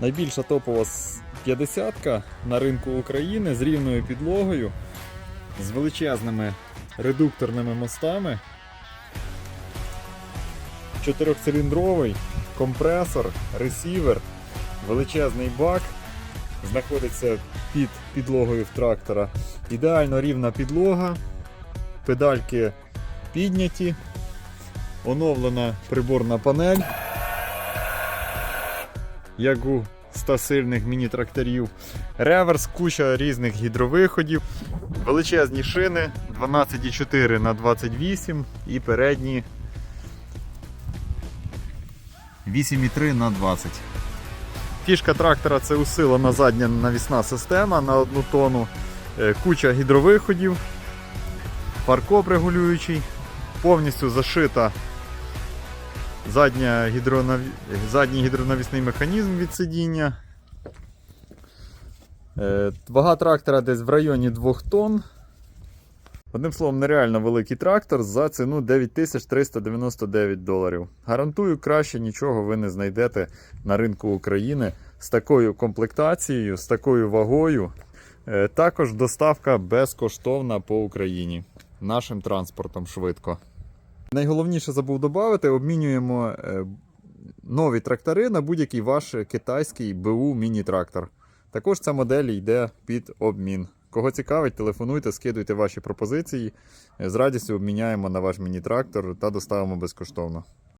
Найбільша топова 50 на ринку України з рівною підлогою, з величезними редукторними мостами. Чотирьохциліндровий компресор, ресівер, величезний бак знаходиться під підлогою в трактора. Ідеально рівна підлога, педальки підняті, оновлена приборна панель, як у 100 сильних міні-тракторів, реверс, куча різних гідровиходів, величезні шини 12,4 на 28 і передні 8,3 на 20. Фішка трактора це усилена задня навісна система на одну тонну, е, куча гідровиходів, паркоп регулюючий, повністю зашита задня гідронав... задній гідронавісний механізм від сидіння. Е, Вага трактора десь в районі 2 тонн. Одним словом, нереально великий трактор за ціну 9399 доларів. Гарантую, краще нічого ви не знайдете на ринку України з такою комплектацією, з такою вагою. Е, Також доставка безкоштовна по Україні нашим транспортом швидко. Найголовніше забув додати, обмінюємо е, нові трактори на будь-який ваш китайський БУ міні-трактор. Також ця модель йде під обмін. Кого цікавить, телефонуйте, скидуйте ваші пропозиції. З радістю обміняємо на ваш міні-трактор та доставимо безкоштовно.